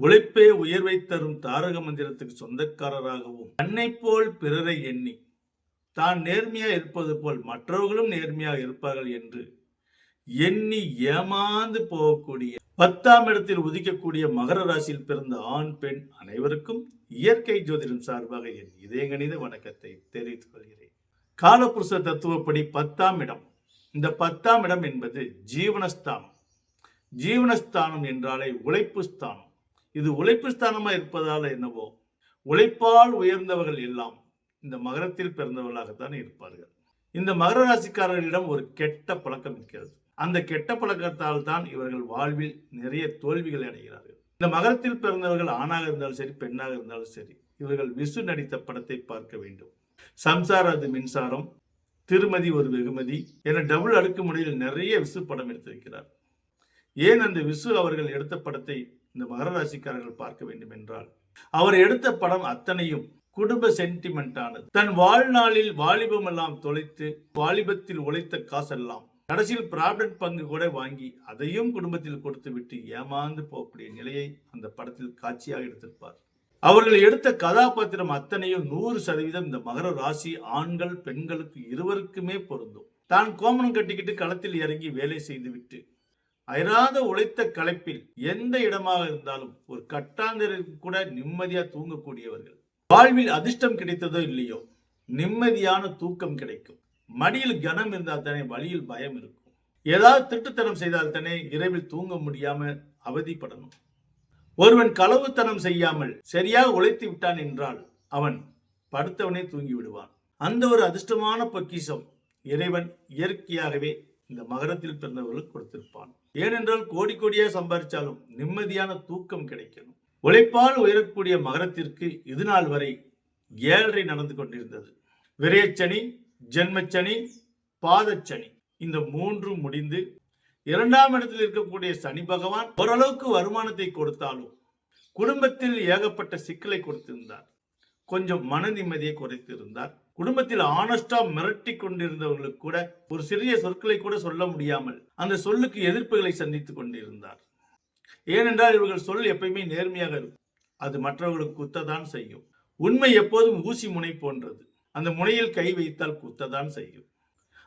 உழைப்பே உயர்வை தரும் தாரக மந்திரத்துக்கு சொந்தக்காரராகவும் தன்னை போல் பிறரை எண்ணி தான் நேர்மையா இருப்பது போல் மற்றவர்களும் நேர்மையாக இருப்பார்கள் என்று எண்ணி ஏமாந்து போகக்கூடிய பத்தாம் இடத்தில் உதிக்கக்கூடிய மகர ராசியில் பிறந்த ஆண் பெண் அனைவருக்கும் இயற்கை ஜோதிடம் சார்பாக என் இதயங்கணித வணக்கத்தை தெரிவித்துக் கொள்கிறேன். காலபுருஷ தத்துவப்படி பத்தாம் இடம். இந்த பத்தாம் இடம் என்பது ஜீவனஸ்தானம். ஜீவனஸ்தானம் என்றாலே உழைப்பு ஸ்தானம். இது உழைப்பு ஸ்தானமா இருப்பதால என்னவோ. உழைப்பால் உயர்ந்தவர்கள் எல்லாம் இந்த மகரத்தில் பிறந்தவர்களாகத்தான் இருப்பார்கள். இந்த மகர ராசிக்காரர்களிடம் ஒரு கெட்ட பழக்கம் இருக்கிறது. அந்த கெட்ட பழக்கத்தால் தான் இவர்கள் வாழ்வில் நிறைய தோல்விகளை அடைகிறார்கள். இந்த மகரத்தில் பிறந்தவர்கள் ஆணாக இருந்தாலும் சரி பெண்ணாக இருந்தாலும் சரி இவர்கள் விசு நடித்த படத்தை பார்க்க வேண்டும். சம்சார அது மின்சாரம் திருமதி ஒரு வெகுமதி என டபுள் அடுக்கு முறையில் நிறைய விசு படம் எடுத்திருக்கிறார். ஏன் அந்த விசு அவர்கள் எடுத்த படத்தை இந்த மகர ராசிக்காரர்கள் பார்க்க வேண்டும் என்றால் அவர் எடுத்த படம் அத்தனையும் குடும்ப சென்டிமெண்டானது தன் வாழ்நாளில் வாலிபம் எல்லாம் தொலைத்து வாலிபத்தில் உழைத்த காசெல்லாம் கடைசியில் ப்ராவிடன்ட் பங்கு கூட வாங்கி அதையும் குடும்பத்தில் கொடுத்து விட்டு ஏமாந்து போகக்கூடிய நிலையை அந்த படத்தில் காட்சியாக எடுத்திருப்பார். அவர்கள் எடுத்த கதாபாத்திரம் அத்தனையும் நூறு சதவீதம் இந்த மகர ராசி ஆண்கள் பெண்களுக்கு இருவருக்குமே பொருந்தும். தான் கோமணம் கட்டிக்கிட்டு களத்தில் இறங்கி வேலை செய்துவிட்டு அயராத உழைத்த களைப்பில் எந்த இடமாக இருந்தாலும் ஒரு கட்டாந்தருக்கு கூட நிம்மதியா தூங்கக்கூடியவர்கள். வாழ்வில் அதிர்ஷ்டம் கிடைத்ததோ இல்லையோ நிம்மதியான தூக்கம் கிடைக்கும். மடியில் கனம் இருந்தால் தானே வழியில் பயம் இருக்கும். ஏதாவது திட்டுத்தனம் செய்தால் தானே இரவில் தூங்க முடியாம அவதிப்படணும். ஒருவன் களவுத்தனம் செய்யாமல் சரியாக உழைத்து விட்டான் என்றால் அவன் படுத்தவனே தூங்கி விடுவான். அந்த ஒரு அதிர்ஷ்டமான பொக்கிஷம் இறைவன் இயற்கையாகவே இந்த மகரத்தில் பிறந்தவர்களுக்கு கொடுத்திருப்பான். ஏனென்றால் கோடி கோடியா சம்பாதிச்சாலும் நிம்மதியான தூக்கம் கிடைக்கணும். உழைப்பால் உயரக்கூடிய மகரத்திற்கு இது நாள் வரை ஏழரை நடந்து கொண்டிருந்தது. விரயச்சனி ஜென்மச்சனி பாதச்சனி இந்த மூன்றும் முடிந்து இரண்டாம் இடத்தில் இருக்கக்கூடிய சனி பகவான் ஓரளவுக்கு வருமானத்தை கொடுத்தாலும் குடும்பத்தில் ஏகப்பட்ட சிக்கலை கொடுத்திருந்தார். கொஞ்சம் மன நிம்மதியை குறைத்திருந்தார். குடும்பத்தில் ஆனஸ்டா மிரட்டி கொண்டிருந்தவர்களுக்கு கூட ஒரு சிறிய சொற்களை கூட சொல்ல முடியாமல் அந்த சொல்லுக்கு எதிர்ப்புகளை சந்தித்துக் கொண்டிருந்தார். ஏனென்றால் இவர்கள் சொல் எப்பயுமே நேர்மையாக இருக்கும். அது மற்றவர்களுக்கு குத்ததான் செய்யும். உண்மை எப்போதும் ஊசி முனை போன்றது. அந்த முனையில் கை வைத்தால் குத்ததான் செய்யும்.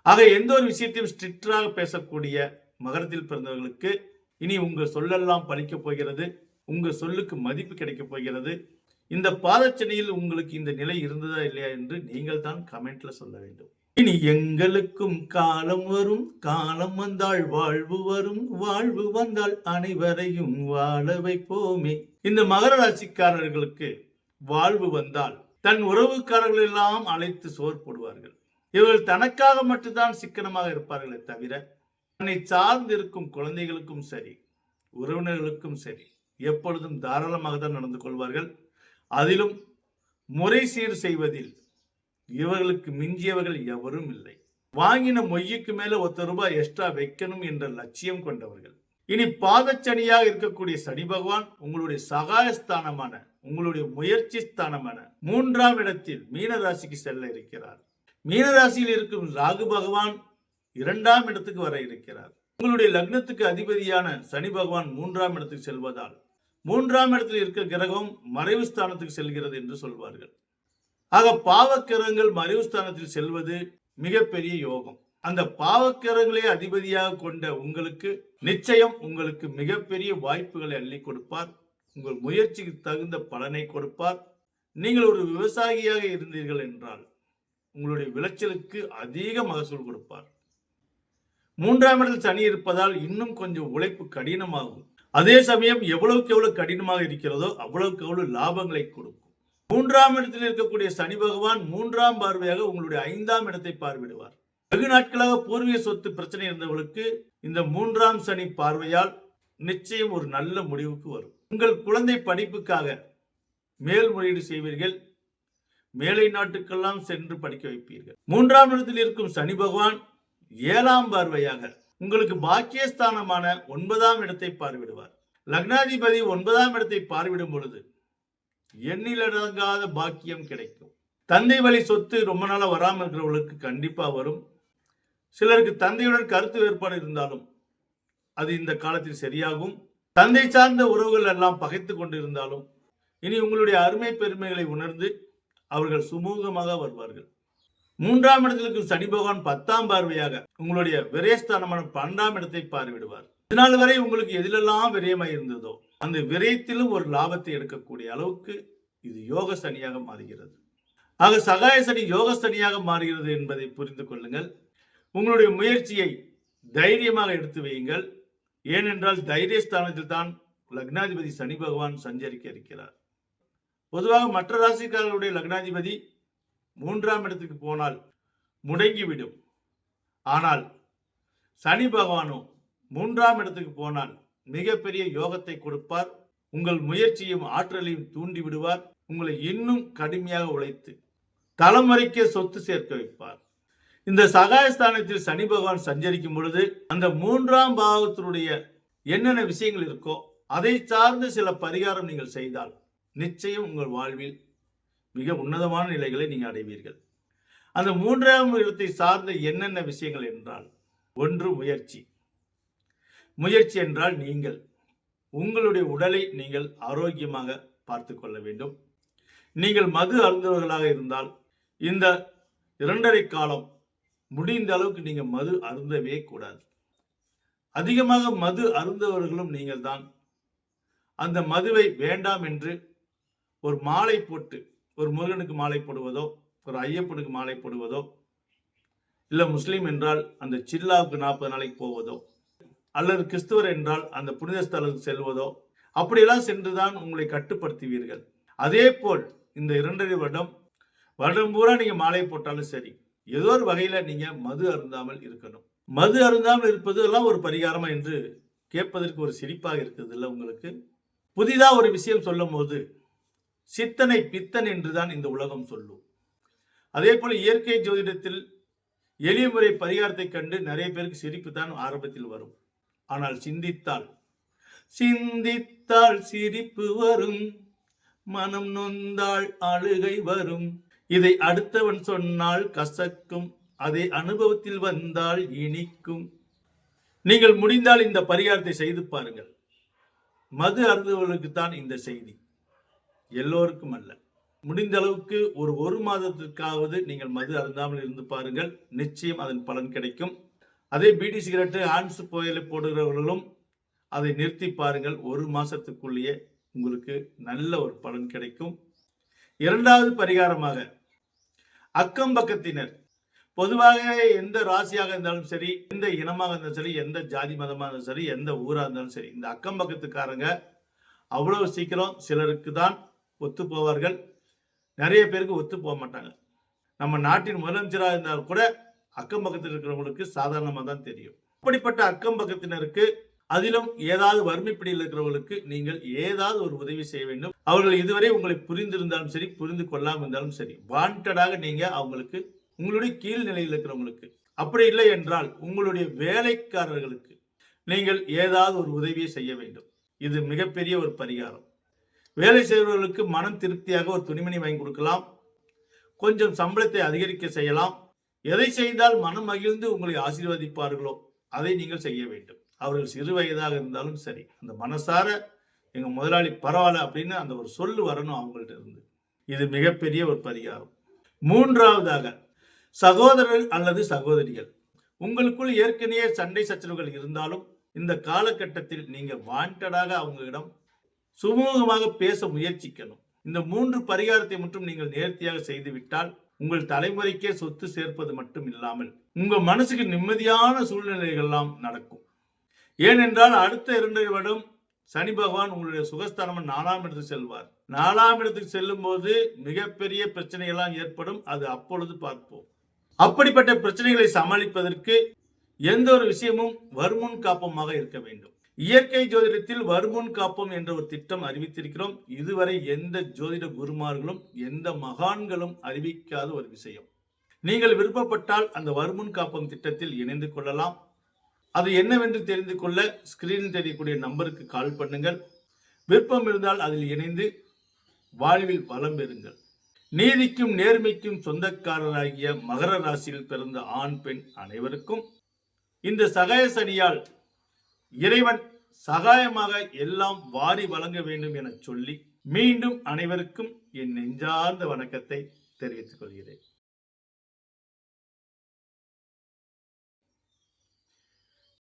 ஆக எந்த ஒரு விஷயத்தையும் ஸ்ட்ரிக்டாக பேசக்கூடிய மகரத்தில் பிறந்தவர்களுக்கு இனி உங்கள் சொல்லெல்லாம் பறிக்கப் போகிறது உங்கள் சொல்லுக்கு மதிப்பு கிடைக்கப் போகிறது இந்த பாதச்சனையில் உங்களுக்கு இந்த நிலை இருந்ததா இல்லையா என்று நீங்கள் தான் கமெண்ட்ல சொல்ல வேண்டும். இனி எங்களுக்கும் காலம் வரும் காலம் வந்தால் வாழ்வு வரும் வாழ்வு வந்தால் அனைவரையும் வாழ வைப்போமே. இந்த மகர ராசிக்காரர்களுக்கு வாழ்வு வந்தால் தன் உறவுக்காரர்கள் எல்லாம் அழைத்து சோர் போடுவார்கள். இவர்கள் தனக்காக மட்டும்தான் சிக்கனமாக இருப்பார்களே தவிர தன்னை சார்ந்து இருக்கும் குழந்தைகளுக்கும் சரி உறவினர்களுக்கும் சரி எப்பொழுதும் தாராளமாக தான் நடந்து கொள்வார்கள். அதிலும் முறை சீர் செய்வதில் இவர்களுக்கு மிஞ்சியவர்கள் எவரும் இல்லை. வாங்கின மொய்யுக்கு மேல ஒத்த ரூபாய் எக்ஸ்ட்ரா வைக்கணும் என்ற லட்சியம் கொண்டவர்கள். இனி பாதச்சனியாக இருக்கக்கூடிய சனி பகவான் உங்களுடைய சகாயஸ்தானமான உங்களுடைய முயற்சி ஸ்தானமான மூன்றாம் இடத்தில் மீனராசிக்கு செல்ல இருக்கிறார். மீனராசியில் இருக்கும் ராகு பகவான் இரண்டாம் இடத்துக்கு வர இருக்கிறார். உங்களுடைய லக்னத்துக்கு அதிபதியான சனி பகவான் மூன்றாம் இடத்துக்கு செல்வதால் மூன்றாம் இடத்தில் இருக்கிற கிரகம் மறைவு ஸ்தானத்துக்கு செல்கிறது என்று சொல்வார்கள். ஆக பாவக்கிரகங்கள் மறைவு ஸ்தானத்தில் செல்வது மிகப்பெரிய யோகம். அந்த பாவக்கிரகங்களை அதிபதியாக கொண்ட உங்களுக்கு நிச்சயம் உங்களுக்கு மிகப்பெரிய வாய்ப்புகளை அள்ளி கொடுப்பார். உங்கள் முயற்சிக்கு தகுந்த பலனை கொடுப்பார். நீங்கள் ஒரு விவசாயியாக இருந்தீர்கள் என்றால் உங்களுடைய விளைச்சலுக்கு அதிக மகசூல் கொடுப்பார். மூன்றாம் இடத்தில் சனி இருப்பதால் இன்னும் கொஞ்சம் உழைப்பு கடினமாகும். அதே சமயம் எவ்வளவுக்கு எவ்வளவு கடினமாக இருக்கிறதோ அவ்வளவுக்கு எவ்வளவு லாபங்களை கொடுக்கும். மூன்றாம் இடத்தில் இருக்கக்கூடிய சனி பகவான் மூன்றாம் பார்வையாக உங்களுடைய ஐந்தாம் இடத்தை பார்வையிடுவார். வெகு நாட்களாக பூர்வீக சொத்து பிரச்சனை இருந்தவர்களுக்கு இந்த மூன்றாம் சனி பார்வையால் நிச்சயம் ஒரு நல்ல முடிவுக்கு வரும். உங்கள் குழந்தை படிப்புக்காக மேல்முறையீடு செய்வீர்கள். மேலை நாட்டுக்கெல்லாம் சென்று படிக்க வைப்பீர்கள். மூன்றாம் இடத்தில் இருக்கும் சனி பகவான் ஏழாம் பார்வையாக உங்களுக்கு பாக்கியஸ்தானமான ஒன்பதாம் இடத்தை பார்வையிடுவார். லக்னாதிபதி ஒன்பதாம் இடத்தை பார்வையிடும் பொழுது எண்ணிலடங்காத பாக்கியம் கிடைக்கும். தந்தை வழி சொத்து ரொம்ப நாளா வராமல் இருக்கிறவர்களுக்கு கண்டிப்பா வரும். சிலருக்கு தந்தையுடன் கருத்து வேறுபாடு இருந்தாலும் அது இந்த காலத்தில் சரியாகும். தந்தை சார்ந்த உறவுகள் எல்லாம் பகைத்து கொண்டிருந்தாலும் இனி உங்களுடைய அருமை பெருமைகளை உணர்ந்து அவர்கள் சுமூகமாக வருவார்கள். மூன்றாம் இடத்திற்கு சனி பகவான் பத்தாம் பார்வையாக உங்களுடைய விரயஸ்தானமான பன்னெண்டாம் இடத்தை பார்வையிடுவார். இதனால் வரை உங்களுக்கு எதிலெல்லாம் விரயமாய் இருந்ததோ அந்த விரயத்திலும் ஒரு லாபத்தை எடுக்கக்கூடிய அளவுக்கு இது யோக சனியாக மாறுகிறது. ஆக சகாய சனி யோக சனியாக மாறுகிறது என்பதை புரிந்து கொள்ளுங்கள். உங்களுடைய முயற்சியை தைரியமாக எடுத்து வையுங்கள். ஏனென்றால் தைரியஸ்தானத்தில் தான் லக்னாதிபதி சனி பகவான் சஞ்சரிக்க இருக்கிறார். பொதுவாக மற்ற ராசிக்காரர்களுடைய லக்னாதிபதி மூன்றாம் இடத்துக்கு போனால் முடங்கிவிடும். ஆனால் சனி பகவானோ மூன்றாம் இடத்துக்கு போனால் மிகப்பெரிய யோகத்தை கொடுப்பார். உங்கள் முயற்சியும் ஆற்றலையும் தூண்டி விடுவார். உங்களை இன்னும் கடுமையாக உழைத்து தலைமுறைக்கே சொத்து சேர்க்க வைப்பார். இந்த சகாயஸ்தானத்தில் சனி பகவான் சஞ்சரிக்கும் பொழுது அந்த மூன்றாம் பாவத்தினுடைய என்னென்ன விஷயங்கள் இருக்கோ அதை சார்ந்து சில பரிகாரம் நீங்கள் செய்தால் நிச்சயம் உங்கள் வாழ்வில் மிக உன்னதமான நிலைகளை நீங்கள் அடைவீர்கள். அந்த மூன்றாம் இடத்தை சார்ந்த என்னென்ன விஷயங்கள் என்றால் ஒன்று முயற்சி. முயற்சி என்றால் நீங்கள் உங்களுடைய உடலை நீங்கள் ஆரோக்கியமாக பார்த்து கொள்ள வேண்டும். நீங்கள் மது அருந்தவர்களாக இருந்தால் இந்த இரண்டரை காலம் முடிந்த அளவுக்கு நீங்கள் மது அருந்தவே கூடாது. அதிகமாக மது அருந்தவர்களும் நீங்கள் தான் அந்த மதுவை வேண்டாம் என்று ஒரு மாலை போட்டு ஒரு முருகனுக்கு மாலை போடுவதோ ஒரு ஐயப்பனுக்கு மாலை போடுவதோ இல்லை முஸ்லீம் என்றால் அந்த சில்லாவுக்கு நாற்பது நாளைக்கு போவதோ அல்லது கிறிஸ்துவர் என்றால் அந்த புனித ஸ்தலத்துக்கு செல்வதோ அப்படியெல்லாம் சென்றுதான் உங்களை கட்டுப்படுத்துவீர்கள். அதே போல் இந்த இரண்டரை வருடம் வருடம் பூரா நீங்க மாலை போட்டாலும் சரி ஏதோ ஒரு வகையில நீங்க மது அருந்தாமல் இருக்கணும். மது அருந்தாமல் இருப்பது எல்லாம் ஒரு பரிகாரமா என்று கேட்பதற்கு ஒரு சிரிப்பாக இருக்குது இல்லை உங்களுக்கு? புதிதாக ஒரு விஷயம் சொல்லும் போது சித்தனை பித்தன் என்றுதான் இந்த உலகம் சொல்லும். அதே போல இயற்கை ஜோதிடத்தில் எளிய முறை பரிகாரத்தை கண்டு நிறைய பேருக்கு சிரிப்பு தான் ஆரம்பத்தில் வரும். ஆனால் சிந்தித்தால் சிந்தித்தால் சிரிப்பு வரும். மனம் நொந்தால் அழுகை வரும். இதை அடுத்தவன் சொன்னால் கசக்கும். அதை அனுபவத்தில் வந்தால் இனிக்கும். நீங்கள் முடிந்தால் இந்த பரிகாரத்தை செய்து பாருங்கள். மது அருந்துவர்களுக்கு தான் இந்த செய்தி. எல்லோருக்கும் அல்ல. முடிந்த அளவுக்கு ஒரு ஒரு மாதத்திற்காவது நீங்கள் மது அருந்தாமல் இருந்து பாருங்கள். நிச்சயம் அதன் பலன் கிடைக்கும். அதே பீடி சிகரெட்டு ஆன்ஸ் புயலை போடுகிறவர்களும் அதை நிறுத்தி பாருங்கள். ஒரு மாசத்துக்குள்ளேயே உங்களுக்கு நல்ல ஒரு பலன் கிடைக்கும். இரண்டாவது பரிகாரமாக அக்கம் பக்கத்தினர் பொதுவாக எந்த ராசியாக இருந்தாலும் சரி எந்த இனமாக இருந்தாலும் சரி எந்த ஜாதி மதமாக இருந்தாலும் சரி எந்த ஊராக இருந்தாலும் சரி இந்த அக்கம் பக்கத்துக்காரங்க அவ்வளவு சீக்கிரம் சிலருக்கு தான் ஒத்து போவார்கள் நிறைய பேருக்கு ஒத்து போக மாட்டாங்க நம்ம நாட்டின் முதலமைச்சராக இருந்தால் கூட அக்கம் பக்கத்தில் இருக்கிறவங்களுக்கு சாதாரணமாக தான் தெரியும். அப்படிப்பட்ட அக்கம் பக்கத்தினருக்கு அதிலும் ஏதாவது வறுமை பிடியில் இருக்கிறவர்களுக்கு நீங்கள் ஏதாவது ஒரு உதவி செய்ய வேண்டும். அவர்கள் இதுவரை உங்களை புரிந்திருந்தாலும் சரி புரிந்து கொள்ளாமல் இருந்தாலும் சரி வாண்டடாக நீங்க அவங்களுக்கு உங்களுடைய கீழ் நிலையில் இருக்கிறவங்களுக்கு. அப்படி இல்லை என்றால் உங்களுடைய வேலைக்காரர்களுக்கு நீங்கள் ஏதாவது ஒரு உதவியை செய்ய வேண்டும். இது மிகப்பெரிய ஒரு பரிகாரம். வேலை செய்பவர்களுக்கு மனம் திருப்தியாக ஒரு துணிமணி வாங்கி கொடுக்கலாம். கொஞ்சம் சம்பளத்தை அதிகரிக்க செய்யலாம். எதை செய்தால் மனம் மகிழ்ந்து உங்களை ஆசீர்வதிப்பார்களோ அதை நீங்கள் செய்ய வேண்டும். அவர்கள் சிறு வயதாக இருந்தாலும் சரி அந்த மனசார எங்க முதலாளி பரவாயில்ல அப்படின்னு அந்த ஒரு சொல்லு வரணும் அவங்கள்ட்ட இருந்து. இது மிகப்பெரிய ஒரு பரிகாரம். மூன்றாவதாக சகோதரர் அல்லது சகோதரிகள் உங்களுக்குள் ஏற்கனவே சண்டை சச்சரவுகள் இருந்தாலும் இந்த காலகட்டத்தில் நீங்கள் வாண்டடாக அவங்களிடம் சுமூகமாக பேச முயற்சிக்கணும். இந்த மூன்று பரிகாரத்தை மட்டும் நீங்கள் நேர்த்தியாக செய்துவிட்டால் உங்கள் தலைமுறைக்கே சொத்து சேர்ப்பது மட்டும் இல்லாமல் உங்க மனசுக்கு நிம்மதியான சூழ்நிலைகள் எல்லாம் நடக்கும். ஏனென்றால் அடுத்த இரண்டு வருடம் சனி பகவான் உங்களுடைய சுகஸ்தானம் நாலாம் இடத்துக்கு செல்வார். நாலாம் இடத்துக்கு செல்லும் போது மிகப்பெரிய பிரச்சனைகள்லாம் ஏற்படும். அது அப்பொழுது பார்ப்போம். அப்படிப்பட்ட பிரச்சனைகளை சமாளிப்பதற்கு எந்த ஒரு விஷயமும் வருமுன் காப்பமாக இருக்க வேண்டும். இயற்கை ஜோதிடத்தில் வருமுன் காப்போம் என்ற ஒரு திட்டம் அறிவித்திருக்கிறோம். இதுவரை எந்த ஜோதிட குருமார்களும் எந்த மகான்களும் அறிவிக்காத ஒரு விஷயம். நீங்கள் விருப்பப்பட்டால் அந்த வருமுன் காப்போம் திட்டத்தில் இணைந்து கொள்ளலாம். அது என்னவென்று தெரிந்து கொள்ள ஸ்கிரீனில் தெரியக்கூடிய நம்பருக்கு கால் பண்ணுங்கள். விருப்பம் இருந்தால் அதில் இணைந்து வாழ்வில் வளம் பெறுங்கள். நீதிக்கும் நேர்மைக்கும் சொந்தக்காரராகிய மகர ராசியில் பிறந்த ஆண் பெண் அனைவருக்கும் இந்த சகாய சனியால் இறைவன் சகாயமாக எல்லாம் வாரி வழங்க வேண்டும் என சொல்லி மீண்டும் அனைவருக்கும் என் நெஞ்சார்ந்த வணக்கத்தை தெரிவித்துக் கொள்கிறேன்.